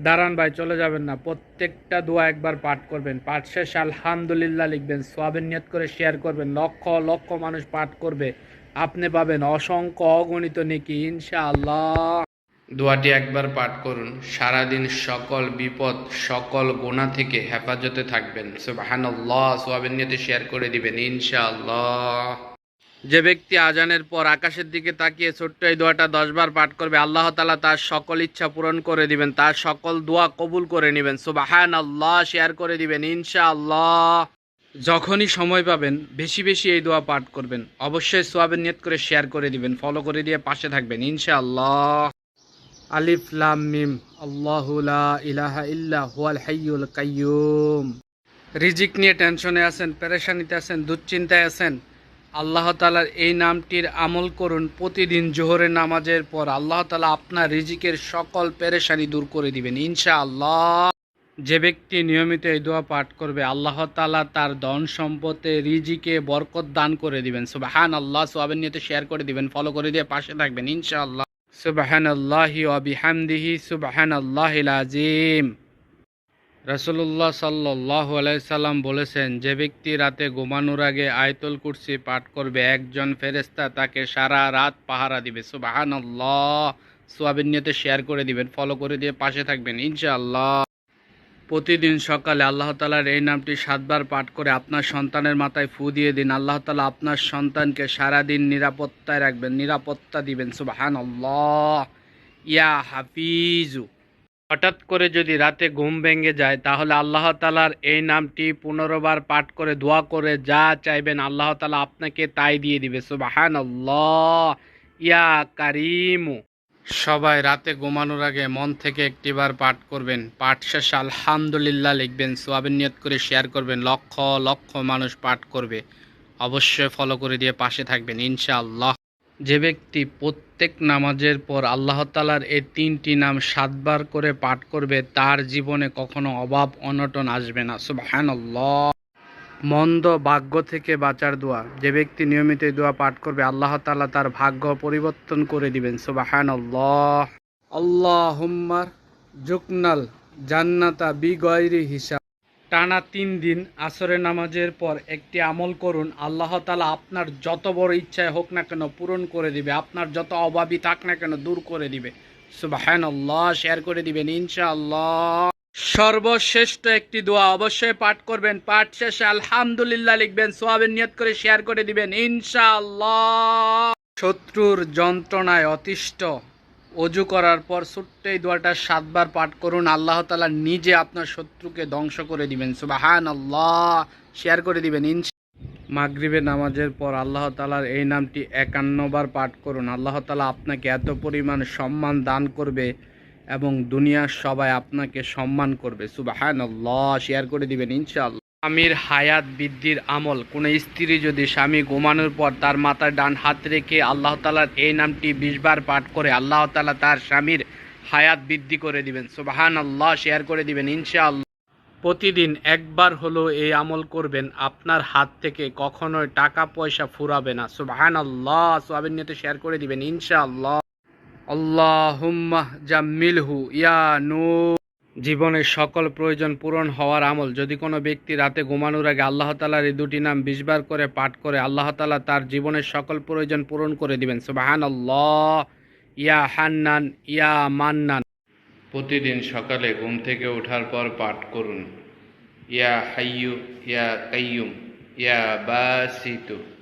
দাঁড়ান ভাই, চলে যাবেন না। প্রত্যেকটা দোয়া একবার পাঠ করবেন। পাঠ শেষ, আলহামদুলিল্লাহ লিখবেন। সোয়াবের নিয়ত করে শেয়ার করবেন। লক্ষ লক্ষ মানুষ পাঠ করবে। আপনি পাবেন অসংখ্য অগণিত নেকি, ইনশাআল্লাহ। দোয়াটি একবার পাঠ করুন। সারাদিন সকল বিপদ, সকল গোনা থেকে হেফাজতে থাকবেন। সুবহানাল্লাহ সোয়াবের নিয়তে শেয়ার করে দিবেন, ইনশাআল্লাহ। যে ব্যক্তি আজানের পর আকাশের দিকে তাকিয়ে ছোট্ট এই দোয়াটা দশবার পাঠ করবে, আল্লাহ তালা তার সকল ইচ্ছা পূরণ করে দিবেন, তার সকল দোয়া কবুল করে নেবেন সুবাহান আল্লাহ শেয়ার করে দিবেন ইনশা আল্লাহ যখনই সময় পাবেন, বেশি বেশি এই দোয়া পাঠ করবেন, অবশ্যই সোয়াবের নিয়ত করে শেয়ার করে দিবেন, ফলো করে দিয়ে পাশে থাকবেন ইনশা আল্লাহ আলিফ লাম মিম, আল্লাহু লা ইলাহা ইল্লা হুয়াল হাইয়ুল কাইয়ুম। রিজিক নিয়ে টেনশনে আছেন, পেরেশানিতে আছেন, দুশ্চিন্তায় আছেন আল্লাহ তালার এই নামটির আমল করুন প্রতিদিন জোহরের নামাজের পর। আল্লাহ তালা আপনার রিজিকের সকল পেরেশানি দূর করে দিবেন ইনশা আল্লাহ যে ব্যক্তি নিয়মিত এই দোয়া পাঠ করবে, আল্লাহ তালা তার ধন সম্পদে রিজিকে বরকত দান করে দিবেন। সুবাহান আল্লাহ সোয়াবের নিয়ে শেয়ার করে দিবেন ফলো করে দিয়ে পাশে থাকবেন ইনশা আল্লাহ সুবাহান আল্লাহি অবিহামদিহি সুবাহান আল্লাহ আজিম রাসুল্লাহ সাল্লাহ সাল্লাম বলেছেন, যে ব্যক্তি রাতে ঘুমানোর আগে আয়তুল কুরসি পাঠ করবে, একজন ফেরেস্তা তাকে সারা রাত পাহারা দিবে। সুবাহান আল্লাহ সোয়াবিন নিয়তে শেয়ার করে দিবেন ফলো করে দিয়ে পাশে থাকবেন, ইনশাআল্লাহ। প্রতিদিন সকালে আল্লাহ তালার এই নামটি সাতবার পাঠ করে আপনার সন্তানের মাথায় ফু দিয়ে দিন। আল্লাহ তালা আপনার সন্তানকে সারাদিন নিরাপত্তায় রাখবেন, নিরাপত্তা দিবেন সুবাহান আল্লাহ ইয়া হাফিজু। হঠাৎ করে যদি রাতে ঘুম ভেঙে যায়, তাহলে আল্লাহ তালার এই নামটি পুনরবার পাঠ করে, দোয়া করে, যা চাইবেন আল্লাহ তালা আপনাকে তাই দিয়ে দিবে। সুবাহান ইয়া কারিমু। সবাই রাতে ঘুমানোর আগে মন থেকে একটিবার পাঠ করবেন। পাঠ শেষে আলহামদুলিল্লাহ লিখবেন সোয়াবিন নিয়ত করে শেয়ার করবেন, লক্ষ লক্ষ মানুষ পাঠ করবে। অবশ্যই ফলো করে দিয়ে পাশে থাকবেন, ইনশাআল্লাহ। যে ব্যক্তি প্রত্যেক নামাজের পর আল্লাহ তালার এই তিনটি নাম সাতবার করে পাঠ করবে, তার জীবনে কখনো অভাব, অনটন আসবে না। সুবাহান মন্দ ভাগ্য থেকে বাঁচার দোয়া। যে ব্যক্তি নিয়মিত দোয়া পাঠ করবে, আল্লাহ তালা তার ভাগ্য পরিবর্তন করে দিবেন। সুবাহান আল্লাহ আল্লাহ হুম্মার জুকনাল জান্নাতা বিগয়রি হিসাব। টানা তিন দিন আসরের নামাজের পর একটি আমল করুন। আল্লাহ তালা আপনার যত বড় ইচ্ছায় হোক না কেন পূরণ করে দিবে। আপনার যত অভাবী থাক না কেন দূর করে দিবে। সুবাহান আল্লাহ শেয়ার করে দিবেন ইনশাআল্লাহ। সর্বশ্রেষ্ঠ একটি দোয়া অবশ্যই পাঠ করবেন। পাঠ শেষে আলহামদুলিল্লাহ লিখবেন, সোয়াবের নিয়ত করে শেয়ার করে দিবেন ইনশাআল্লাহ। শত্রুর যন্ত্রণায় অতিষ্ঠ। অজু করার পর ছোট্ট এই দোয়াটা সাতবার পাঠ করুন। আল্লাহ তালা নিজে আপনার শত্রুকে ধ্বংস করে দিবেন। সুবাহান আল্লাহ শেয়ার করে দিবেন। ইনশা মাগরিবের নামাজের পর আল্লাহ তালার এই নামটি একান্নবার পাঠ করুন। আল্লাহ তালা আপনাকে এত পরিমাণ সম্মান দান করবে এবং দুনিয়ার সবাই আপনাকে সম্মান করবে। সুবাহান আল্লাহ শেয়ার করে দিবেন ইনশাআল্লাহ। স্বামীর হায়াত বৃদ্ধির আমল। কোনো স্ত্রী যদি স্বামী ঘুমানোর পর তার মাথায় ডান হাত রেখে আল্লাহ তালার এই নামটি বিশবার পাঠ করে আল্লাহ তালা তার স্বামীর হায়াত বৃদ্ধি করে দিবেন। সুবাহান আল্লাহ শেয়ার করে দিবেন, ইনশাআল্লাহ। প্রতিদিন একবার হলো এই আমল করবেন। আপনার হাত থেকে কখনোই টাকা পয়সা ফুরাবে না। সুবাহান আল্লাহ সোয়াবিন নিয়ে শেয়ার করে দিবেন, ইনশাআল্লাহ। আল্লাহুম্মা জাম্মিলহু, ইয়া নূ জীবনের সকল প্রয়োজন পূরণ হওয়ার আমল। যদি কোনো ব্যক্তি রাতে ঘুমানোর আগে আল্লাহ তালার এই দুটি নাম বিশবার করে পাঠ করে, আল্লাহ তালা তার জীবনের সকল প্রয়োজন পূরণ করে দিবেন। সুবাহান আল্লাহ ইয়া হান্নান, ইয়া মান্নান। প্রতিদিন সকালে ঘুম থেকে ওঠার পর পাঠ করুন। ইয়া হাইয়ু, ইয়া কাইয়ুম, ইয়া বাসিতু।